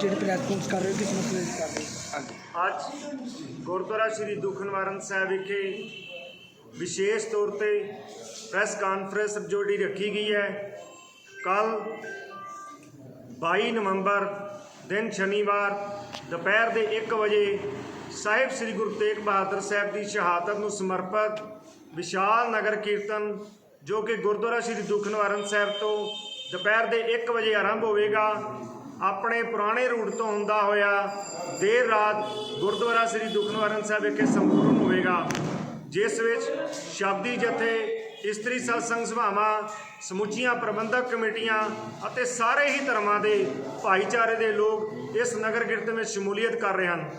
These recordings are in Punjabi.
ਜਿਹੜੇ ਪ੍ਰੈਸ ਕਰ ਰਹੇ ਹੋ, ਕਿਸ ਮਸਲੇ ਦੀ ਕਰ ਰਹੇ ਹੋ? ਅੱਜ ਗੁਰਦੁਆਰਾ ਸ੍ਰੀ ਦੁੱਖ ਨਿਵਾਰਨ ਸਾਹਿਬ ਵਿਖੇ ਵਿਸ਼ੇਸ਼ ਤੌਰ ਤੇ ਪ੍ਰੈਸ ਕਾਨਫਰੰਸ ਜੋੜੀ ਰੱਖੀ ਗਈ ਹੈ। ਕੱਲ 22 ਨਵੰਬਰ ਦਿਨ ਸ਼ਨੀਵਾਰ ਦੁਪਹਿਰ ਦੇ 1 ਵਜੇ ਸਾਹਿਬ ਸ੍ਰੀ ਗੁਰੂ ਤੇਗ ਬਹਾਦਰ ਸਾਹਿਬ ਦੀ ਸ਼ਹਾਦਤ ਨੂੰ ਸਮਰਪਿਤ ਵਿਸ਼ਾਲ ਨਗਰ ਕੀਰਤਨ ਜੋ ਕਿ ਗੁਰਦੁਆਰਾ ਸ੍ਰੀ ਦੁੱਖ ਨਿਵਾਰਨ ਸਾਹਿਬ ਤੋਂ ਦੁਪਹਿਰ ਦੇ 1 ਵਜੇ ਆਰੰਭ ਹੋਵੇਗਾ। ਆਪਣੇ ਪੁਰਾਣੇ ਰੂਟ ਤੋਂ ਹੁੰਦਾ ਹੋਇਆ ਦੇਰ ਰਾਤ ਗੁਰਦੁਆਰਾ ਸ੍ਰੀ ਦੁੱਖ ਨਿਵਾਰਨ ਸਾਹਿਬ ਵਿਖੇ ਸੰਪੂਰਨ ਹੋਵੇਗਾ, ਜਿਸ ਵਿੱਚ ਸ਼ਬਦੀ ਜਥੇ, ਇਸਤਰੀ ਸਤਸੰਗ ਸਭਾਵਾਂ, ਸਮੁੱਚੀਆਂ ਪ੍ਰਬੰਧਕ ਕਮੇਟੀਆਂ ਅਤੇ ਸਾਰੇ ਹੀ ਧਰਮਾਂ ਦੇ ਭਾਈਚਾਰੇ ਦੇ ਲੋਕ ਇਸ ਨਗਰ ਕੀਰਤਨ ਵਿੱਚ ਸ਼ਮੂਲੀਅਤ ਕਰ ਰਹੇ ਹਨ।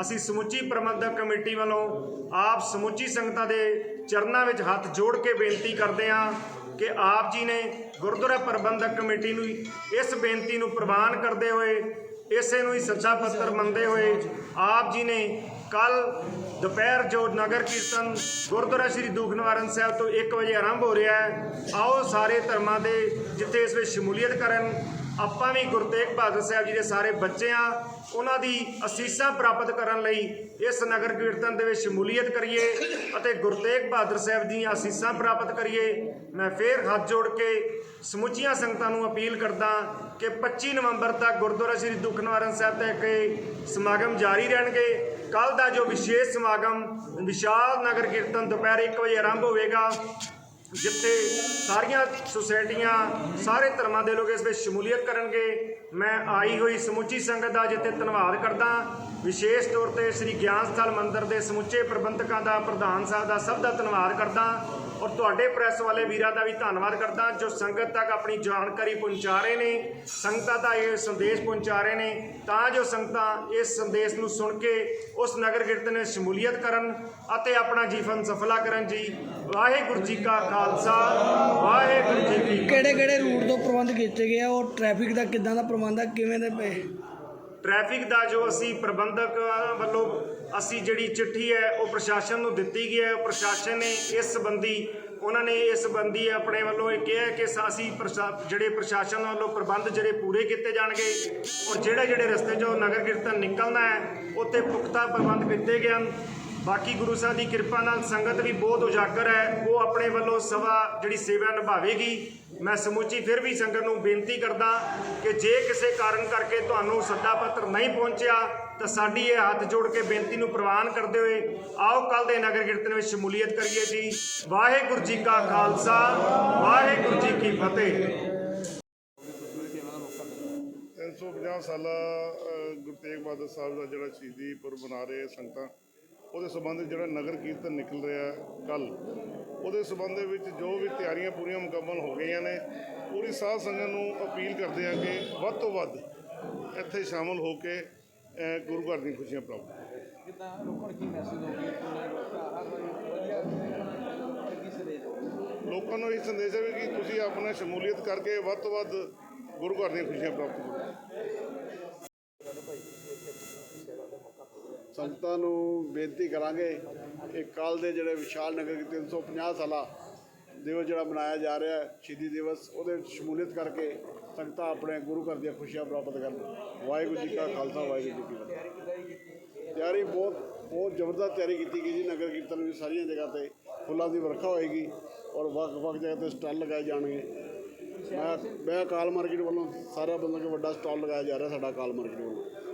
ਅਸੀਂ ਸਮੁੱਚੀ ਪ੍ਰਬੰਧਕ ਕਮੇਟੀ ਵੱਲੋਂ ਆਪ ਸਮੁੱਚੀ ਸੰਗਤਾਂ ਦੇ ਚਰਨਾਂ ਵਿੱਚ ਹੱਥ ਜੋੜ ਕੇ ਬੇਨਤੀ ਕਰਦੇ ਹਾਂ ਕਿ ਆਪ ਜੀ ਨੇ ਗੁਰਦੁਆਰਾ ਪ੍ਰਬੰਧਕ ਕਮੇਟੀ ਨੂੰ ਇਸ ਬੇਨਤੀ ਨੂੰ ਪ੍ਰਵਾਨ ਕਰਦੇ ਹੋਏ, ਇਸੇ ਨੂੰ ਹੀ ਸੱਚਾ ਪੱਤਰ ਮੰਨਦੇ ਹੋਏ ਆਪ ਜੀ ਨੇ ਕੱਲ ਦੁਪਹਿਰ ਜੋ ਨਗਰ ਕੀਰਤਨ ਗੁਰਦੁਆਰਾ ਸ੍ਰੀ ਦੁੱਖ ਨਿਵਾਰਨ ਸਾਹਿਬ ਤੋਂ 1 ਵਜੇ ਆਰੰਭ ਹੋ ਰਿਹਾ ਹੈ, ਆਓ ਸਾਰੇ ਧਰਮਾਂ ਦੇ ਜਿੱਥੇ ਇਸ ਵਿੱਚ ਸ਼ਮੂਲੀਅਤ ਕਰਨ ਆਪਾਂ ਵੀ ਗੁਰੂ ਤੇਗ ਬਹਾਦਰ ਸਾਹਿਬ ਜੀ ਦੇ ਸਾਰੇ ਬੱਚੇ ਆ, ਉਹਨਾਂ ਦੀ ਅਸੀਸਾਂ ਪ੍ਰਾਪਤ ਕਰਨ ਲਈ ਇਸ ਨਗਰ ਕੀਰਤਨ ਦੇ ਵਿੱਚ ਸ਼ਮੂਲੀਅਤ ਕਰੀਏ ਅਤੇ ਗੁਰੂ ਤੇਗ ਬਹਾਦਰ ਸਾਹਿਬ ਦੀਆਂ ਅਸੀਸਾਂ ਪ੍ਰਾਪਤ ਕਰੀਏ। ਮੈਂ ਫੇਰ ਹੱਥ ਜੋੜ ਕੇ ਸਮੁੱਚੀਆਂ ਸੰਗਤਾਂ ਨੂੰ ਅਪੀਲ ਕਰਦਾ ਕਿ 25 ਨਵੰਬਰ ਤੱਕ ਗੁਰਦੁਆਰਾ ਸ੍ਰੀ ਦੁੱਖ ਨਿਵਾਰਨ ਸਾਹਿਬ ਤੇ ਕੇ ਸਮਾਗਮ ਜਾਰੀ ਰਹਿਣਗੇ। ਕੱਲ ਦਾ ਜੋ ਵਿਸ਼ੇਸ਼ ਸਮਾਗਮ, ਵਿਸ਼ਾਲ ਨਗਰ ਕੀਰਤਨ ਦੁਪਹਿਰ 1 ਵਜੇ ਆਰੰਭ ਹੋਵੇਗਾ। ਜਿੱਥੇ ਸਾਰੀਆਂ ਸੁਸਾਇਟੀਆਂ, ਸਾਰੇ ਧਰਮਾਂ ਦੇ ਲੋਕ ਇਸ ਵਿੱਚ ਸ਼ਮੂਲੀਅਤ ਕਰਨਗੇ, ਮੈਂ ਆਈ ਹੋਈ ਸਮੁੱਚੀ ਸੰਗਤ ਦਾ ਜਿੱਥੇ ਧੰਨਵਾਦ ਕਰਦਾ, ਵਿਸ਼ੇਸ਼ ਤੌਰ ਤੇ ਸ੍ਰੀ ਗਿਆਨ ਸਥਲ ਮੰਦਿਰ ਦੇ ਸਮੁੱਚੇ ਪ੍ਰਬੰਧਕਾਂ ਦਾ, ਪ੍ਰਧਾਨ ਸਾਹਿਬ ਦਾ ਸਭ ਦਾ ਧੰਨਵਾਦ ਕਰਦਾ। ਔਰ ਤੁਹਾਡੇ ਪ੍ਰੈਸ ਵਾਲੇ ਵੀਰਾਂ ਦਾ ਵੀ ਧੰਨਵਾਦ ਕਰਦਾ, ਜੋ ਸੰਗਤ ਤੱਕ ਆਪਣੀ ਜਾਣਕਾਰੀ ਪਹੁੰਚਾ ਰਹੇ ਨੇ, ਸੰਗਤਾਂ ਦਾ ਇਹ ਸੰਦੇਸ਼ ਪਹੁੰਚਾ ਰਹੇ ਨੇ, ਤਾਂ ਜੋ ਸੰਗਤਾਂ ਇਸ ਸੰਦੇਸ਼ ਨੂੰ ਸੁਣ ਕੇ ਉਸ ਨਗਰ ਕੀਰਤਨ ਵਿੱਚ ਸ਼ਮੂਲੀਅਤ ਕਰਨ ਅਤੇ ਆਪਣਾ ਜੀਵਨ ਸਫਲਾ ਕਰਨ ਜੀ। ਵਾਹਿਗੁਰੂ ਜੀ ਕਾ ਖਾਲਸਾ, ਵਾਹਿਗੁਰੂ ਜੀ ਕੀ ਕਿਹੜੇ ਕਿਹੜੇ ਰੂਟ ਤੋਂ ਪ੍ਰਬੰਧ ਕੀਤੇ ਗਏ ਆ, ਔਰ ਟ੍ਰੈਫਿਕ ਦਾ ਕਿੱਦਾਂ ਦਾ ਪ੍ਰਬੰਧ ਆ, ਕਿਵੇਂ ਦੇ ਪਏ? ਟ੍ਰੈਫਿਕ ਦਾ ਜੋ ਅਸੀਂ ਪ੍ਰਬੰਧਕ ਵੱਲੋਂ ਅਸੀਂ ਜਿਹੜੀ ਚਿੱਠੀ ਹੈ, ਉਹ ਪ੍ਰਸ਼ਾਸਨ ਨੂੰ ਦਿੱਤੀ ਗਈ ਹੈ। ਪ੍ਰਸ਼ਾਸਨ ਨੇ ਇਸ ਸੰਬੰਧੀ, ਉਹਨਾਂ ਨੇ ਇਸ ਸੰਬੰਧੀ ਆਪਣੇ ਵੱਲੋਂ ਇਹ ਕਿਹਾ ਕਿ ਸ- ਅਸੀਂ ਪ੍ਰਸ਼ਾ- ਜਿਹੜੇ ਪ੍ਰਸ਼ਾਸਨ ਵੱਲੋਂ ਪ੍ਰਬੰਧ ਜਿਹੜੇ ਪੂਰੇ ਕੀਤੇ ਜਾਣਗੇ ਔਰ ਜਿਹੜੇ ਜਿਹੜੇ ਰਸਤੇ 'ਚੋਂ ਨਗਰ ਕੀਰਤਨ ਨਿਕਲਣਾ ਹੈ, ਉੱਥੇ ਪੁਖਤਾ ਪ੍ਰਬੰਧ ਕੀਤੇ ਗਏ ਹਨ। ਬਾਕੀ ਗੁਰੂ ਸਾਹਿਬ ਦੀ ਕਿਰਪਾ ਨਾਲ ਸੰਗਤ ਵੀ ਬਹੁਤ ਉਜਾਗਰ ਹੈ। ਉਹ ਆਪਣੇ ਵੱਲੋਂ ਸਵਾ ਜਿਹੜੀ ਸੇਵਾ ਨਿਭਾਵੇਗੀ ਮੈਂ ਸਮੁੱਚੀ ਫਿਰ ਵੀ ਸੰਗਤ ਨੂੰ ਬੇਨਤੀ ਕਰਦਾ ਕਿ ਜੇ ਕਿਸੇ ਕਾਰਨ ਕਰਕੇ ਤੁਹਾਨੂੰ ਸੱਦਾ ਪੱਤਰ ਨਹੀਂ ਪਹੁੰਚਿਆ ਤਾਂ ਸਾਡੀ ਇਹ ਹੱਥ ਜੋੜ ਕੇ ਬੇਨਤੀ ਨੂੰ ਪ੍ਰਵਾਨ ਕਰਦੇ ਹੋਏ ਆਓ ਕੱਲ ਦੇ ਨਗਰ ਕੀਰਤਨ ਵਿੱਚ ਸ਼ਮੂਲੀਅਤ ਕਰੀਏ ਜੀ। ਵਾਹਿਗੁਰੂ ਜੀ ਕਾ ਖਾਲਸਾ ਵਾਹਿਗੁਰੂ ਜੀ ਕੀ ਫਤਿਹ। 350 ਸਾਲਾ ਅ, ਗੁਰੂ ਤੇਗ ਬਹਾਦਰ ਸਾਹਿਬ ਦਾ ਜਿਹੜਾ ਸ਼ਹੀਦੀ ਪੁਰਬ ਮਨਾ ਰਹੇ ਸੰਗਤਾਂ ਉਹਦੇ ਸੰਬੰਧ ਜਿਹੜਾ ਨਗਰ ਕੀਰਤਨ ਨਿਕਲ ਰਿਹਾ ਕੱਲ ਉਹਦੇ ਸੰਬੰਧ ਦੇ ਵਿੱਚ ਜੋ ਵੀ ਤਿਆਰੀਆਂ ਪੂਰੀਆਂ ਮੁਕੰਮਲ ਹੋ ਗਈਆਂ ਨੇ ਪੂਰੀ ਸਾਧ ਸੰਗਤ ਨੂੰ ਅਪੀਲ ਕਰਦੇ ਹਾਂ ਕਿ ਵੱਧ ਤੋਂ ਵੱਧ ਇੱਥੇ ਸ਼ਾਮਲ ਹੋ ਕੇ ਗੁਰੂ ਘਰ ਦੀਆਂ ਖੁਸ਼ੀਆਂ ਪ੍ਰਾਪਤ ਕਰੋ। ਕਿੱਦਾਂ ਲੋਕਾਂ ਕੀ ਮੈਸੇਜ ਲੋਕਾਂ ਨੂੰ ਇਹ ਸੰਦੇਸ਼ ਹੈ ਵੀ ਕਿ ਤੁਸੀਂ ਆਪਣਾ ਸ਼ਮੂਲੀਅਤ ਕਰਕੇ ਵੱਧ ਤੋਂ ਵੱਧ ਗੁਰੂ ਘਰ ਦੀਆਂ ਖੁਸ਼ੀਆਂ ਪ੍ਰਾਪਤ ਕਰੋ। ਸੰਗਤਾਂ ਨੂੰ ਬੇਨਤੀ ਕਰਾਂਗੇ ਕਿ ਕੱਲ ਦੇ ਜਿਹੜੇ ਵਿਸ਼ਾਲ ਨਗਰ ਕੀ 350 ਸਾਲਾ ਦਿਵਸ ਜਿਹੜਾ ਮਨਾਇਆ ਜਾ ਰਿਹਾ ਹੈ, ਸ਼ਹੀਦੀ ਦਿਵਸ, ਉਹਦੇ ਸ਼ਮੂਲੀਅਤ ਕਰਕੇ ਸੰਗਤਾਂ ਆਪਣੇ ਗੁਰੂ ਘਰ ਦੀਆਂ ਖੁਸ਼ੀਆਂ ਪ੍ਰਾਪਤ ਕਰਨ। ਵਾਹਿਗੁਰੂ ਜੀ ਕਾ ਖਾਲਸਾ, ਵਾਹਿਗੁਰੂ ਜੀ ਕੀ ਫਤਿਹ। ਤਿਆਰੀ ਬਹੁਤ ਬਹੁਤ ਜ਼ਬਰਦਸਤ ਤਿਆਰੀ ਕੀਤੀ ਗਈ ਜੀ, ਨਗਰ ਕੀਰਤਨ ਵੀ ਸਾਰੀਆਂ ਜਗ੍ਹਾ ਤੇ ਫੁੱਲਾਂ ਦੀ ਵਰਖਾ ਹੋਏਗੀ ਔਰ ਵੱਖ ਵੱਖ ਜਗ੍ਹਾ ਤੇ ਸਟਾਲ ਲਗਾਏ ਜਾਣਗੇ। ਮੈਂ ਮੈਂ ਕਾਲ ਮਾਰਕੀਟ ਵੱਲੋਂ ਸਾਰਾ ਬੰਦਾ ਕਿ ਵੱਡਾ ਸਟਾਲ ਲਗਾਇਆ ਜਾ ਰਿਹਾ ਸਾਡਾ ਕਾਲ ਮਾਰਕੀਟ ਵੱਲੋਂ।